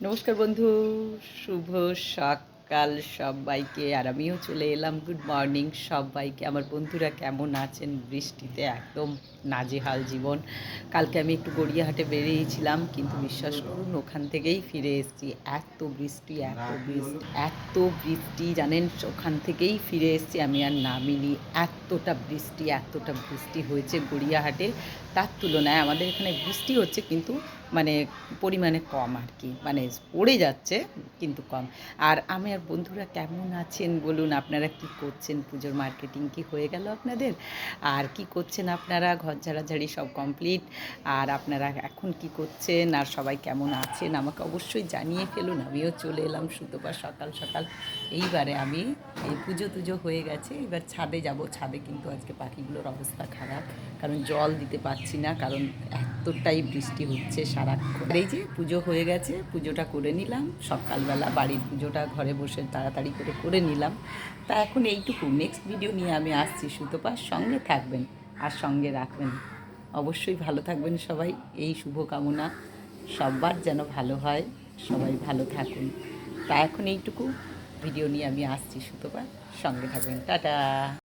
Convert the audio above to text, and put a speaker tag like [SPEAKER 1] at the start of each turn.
[SPEAKER 1] নমস্কার বন্ধু শুভ সকাল সবাইকে আর আমিও চলে এলাম। গুড মর্নিং সবাইকে। আমার বন্ধুরা কেমন আছেন? বৃষ্টিতে একদম নাজেহাল জীবন। কালকে আমি একটু গড়িয়াহাটে বেরিয়েছিলাম, কিন্তু বিশ্বাস করুন, ওখান থেকেই ফিরে এসেছি। এত বৃষ্টি এত বৃষ্টি এত বৃষ্টি, জানেন? ওখান থেকেই ফিরে এসেছি। আমি আর নামিনি। এতটা বৃষ্টি এতটা বৃষ্টি হয়েছে গড়িয়াহাটে। তার তুলনায় আমাদের এখানে বৃষ্টি হচ্ছে, কিন্তু মানে পরিমাণে কম আর কি। মানে পড়ে যাচ্ছে, কিন্তু কম। আর আমার বন্ধুরা কেমন আছেন? বলুন, আপনারা কি করছেন? পুজোর মার্কেটিং কি হয়ে গেল আপনাদের? আর কি করছেন আপনারা? ঘর ঝাড়াঝাড়ি সব কমপ্লিট আর আপনারা এখন কি করছেন? আর সবাই কেমন আছেন? আমাকে অবশ্যই জানিয়ে ফেলুন। আমিও চলে এলাম সুতোবার সকাল সকাল। এইবারে আমি এই পুজো টুজো হয়ে গেছে। এবার ছাদে যাব। ছাদে কিন্তু আজকে পাখিগুলোর অবস্থা খারাপ। কারণ জল দিতে পারছি না। কারণ এতটাই বৃষ্টি হচ্ছে সারাক্ষণ। এই যে পুজো হয়ে গেছে, পুজোটা করে নিলাম। সকালবেলা বাড়ির পুজোটা ঘরে বসে তাড়াতাড়ি করে করে নিলাম। তা এখন এইটুকু। নেক্সট ভিডিও নিয়ে আমি আসছি সুতোপার। সঙ্গে থাকবেন আর সঙ্গে রাখবেন। অবশ্যই ভালো থাকবেন সবাই। এই শুভকামনা। সবার যেন ভালো হয়, সবাই ভালো থাকুন। তা এখন এইটুকু। ভিডিও নিয়ে আমি আসছি সুতোপার। সঙ্গে থাকবেন। টাটা!